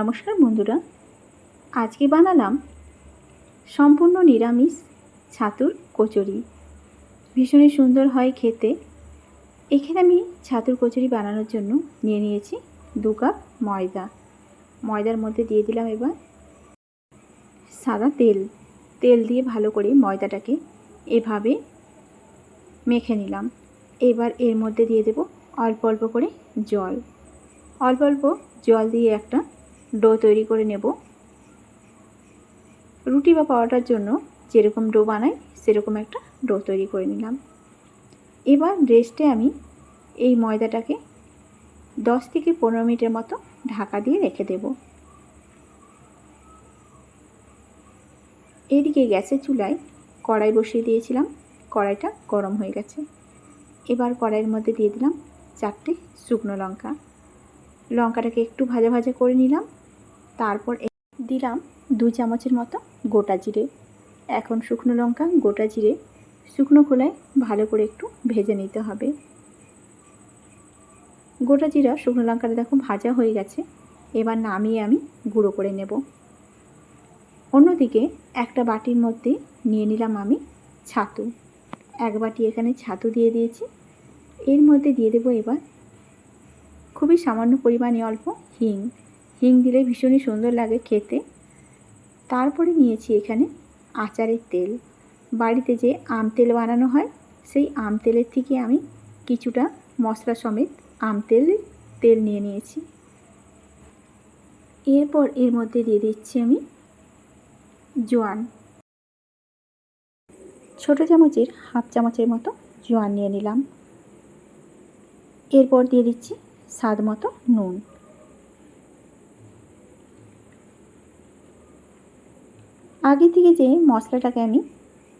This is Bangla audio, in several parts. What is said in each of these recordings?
নমস্কার বন্ধুরা, আজকে বানালাম সম্পূর্ণ নিরামিষ ছাতুর কচুরি। ভীষণই সুন্দর হয় খেতে। এখানে আমি ছাতুর কচুরি বানানোর জন্য নিয়ে নিয়েছি দু কাপ ময়দা। ময়দার মধ্যে দিয়ে দিলাম এবার সাদা তেল। তেল দিয়ে ভালো করে ময়দাটাকে এভাবে মেখে নিলাম। এবার এর মধ্যে দিয়ে দেব অল্প অল্প করে জল। অল্প অল্প জল দিয়ে একটা ডো তৈরি করে নেব। রুটি বা পাওয়াটার জন্য যেরকম ডো বানাই, সেরকম একটা ডো তৈরি করে নিলাম। এবার রেস্টে আমি এই ময়দাটাকে দশ থেকে পনেরো মিনিটের মতো ঢাকা দিয়ে রেখে দেব। এদিকে গ্যাসের চুলায় কড়াই বসিয়ে দিয়েছিলাম। কড়াইটা গরম হয়ে গেছে। এবার কড়াইয়ের মধ্যে দিয়ে দিলাম চারটে শুকনো লঙ্কা। লঙ্কাটাকে একটু ভাজা ভাজা করে নিলাম। তারপর দিলাম দু চামচের মতো গোটা জিরে, এখন শুকনো লঙ্কা, গোটা জিরে, শুকনো খোলায় ভালো করে একটু ভেজে নিতে হবে। গোটা জিরা, শুকনো লঙ্কাটা দেখো ভাজা হয়ে গেছে, এবার নামিয়ে আমি গুঁড়ো করে নেব। অন্যদিকে একটা বাটির মধ্যে নিয়ে নিলাম আমি ছাতু। এক বাটি এখানে ছাতু দিয়ে দিয়েছি। এর মধ্যে দিয়ে দেবো এবার খুবই সামান্য পরিমাণে অল্প হিং। হিং দিলে ভীষণই সুন্দর লাগে খেতে। তারপরে নিয়েছি এখানে আচারের তেল। বাড়িতে যে আম তেল বানানো হয়, সেই আম তেলের থেকে আমি কিছুটা মশলা সমেত আম তেল তেল নিয়ে নিয়েছি। এরপর এর মধ্যে দিয়ে দিচ্ছি আমি জোয়ান। ছোটো চামচের হাফ চামচের মতো জোয়ান নিয়ে নিলাম। এরপর দিয়ে দিচ্ছি স্বাদ মতো নুন। আগে থেকে যে মশলাটাকে আমি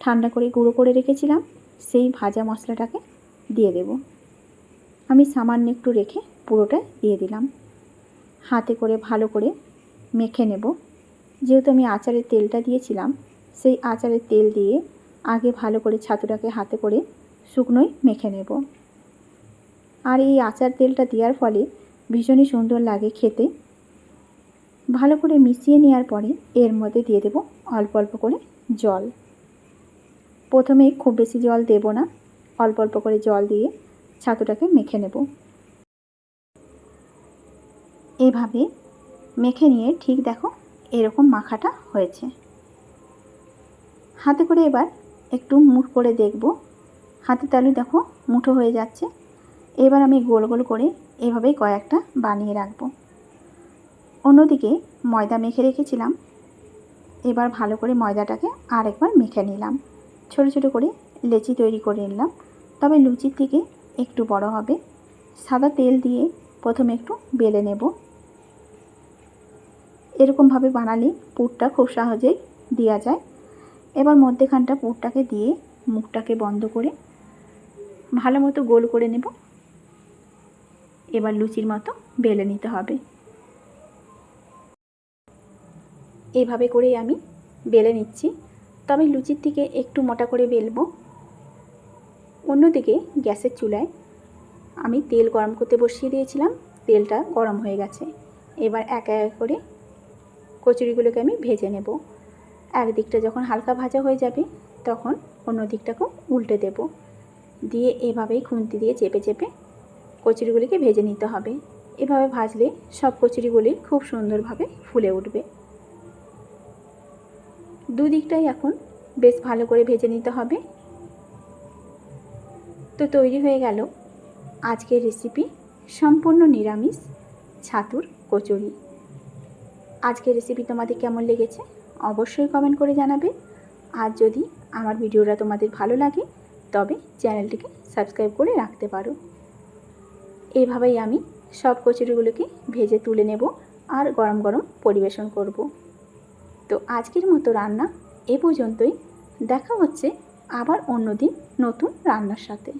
ঠান্ডা করে গুঁড়ো করে রেখেছিলাম, সেই ভাজা মশলাটাকে দিয়ে দেব। আমি সামান্য একটু রেখে পুরোটা দিয়ে দিলাম। হাতে করে ভালো করে মেখে নেব। যেহেতু আমি আচারের তেলটা দিয়েছিলাম, সেই আচারের তেল দিয়ে আগে ভালো করে ছাতুটাকে হাতে করে শুকনোই মেখে নেব। আর এই আচার তেলটা দেওয়ার ফলে ভীষণই সুন্দর লাগে খেতে। ভালো করে মিশিয়ে নেওয়ার পরে এর মধ্যে দিয়ে দেব অল্প অল্প করে জল। প্রথমে খুব বেশি জল দেব না, অল্প অল্প করে জল দিয়ে ছাতুটাকে মেখে নেব। এভাবে মেখে নিয়ে ঠিক দেখো এরকম মাখাটা হয়েছে। হাতে করে এবার একটু মুঠ করে দেখব। হাতে তালু দেখো মুঠো হয়ে যাচ্ছে। এবার আমি গোল গোল করে এভাবেই কয়েকটা বানিয়ে রাখব। অন্যদিকে ময়দা মেখে রেখেছিলাম। এবার ভালো করে ময়দাটাকে আরেকবার মেখে নিলাম। ছোট ছোট করে লেচি তৈরি করে নিলাম। তবে লুচির থেকে একটু বড় হবে। সাদা তেল দিয়ে প্রথমে একটু বেলে নেব। এরকমভাবে বানালে পুরটা খুব সহজেই দেওয়া যায়। এবার মধ্যেখানটা পুরটাকে দিয়ে মুখটাকে বন্ধ করে ভালো মতো গোল করে নেব। এবার লুচির মতো বেলে নিতে হবে। এইভাবে করেই আমি বেলে নিচ্ছি। তবে লুচির থেকে একটু মোটা করে বেলবো। অন্যদিকে গ্যাসের চুলায় আমি তেল গরম করতে বসিয়ে দিয়েছিলাম। তেলটা গরম হয়ে গেছে। এবার এক এক করে কচুরিগুলোকে আমি ভেজে নেব। একদিকটা যখন হালকা ভাজা হয়ে যাবে, তখন অন্য দিকটাকেও উল্টে দেব। দিয়ে এভাবেই খুন্তি দিয়ে চেপে চেপে কচুরিগুলিকে ভেজে নিতে হবে। এভাবে ভাজলে সব কচুরিগুলি খুব সুন্দরভাবে ফুলে উঠবে। দুদিকটাই এখন বেশ ভালো করে ভেজে নিতে হবে। তো তৈরি হয়ে গেল আজকের রেসিপি সম্পূর্ণ নিরামিষ ছাতুর কচুরি। আজকের রেসিপি তোমাদের কেমন লেগেছে অবশ্যই কমেন্ট করে জানাবে। আর যদি আমার ভিডিওটা তোমাদের ভালো লাগে, তবে চ্যানেলটিকে সাবস্ক্রাইব করে রাখতে পারো। এইভাবেই আমি সব কচুরিগুলোকে ভেজে তুলে নেব আর গরম গরম পরিবেশন করব। তো আজকের মতো রান্না এ পর্যন্তই। দেখা হচ্ছে আবার অন্য দিন নতুন রান্নার সাথে।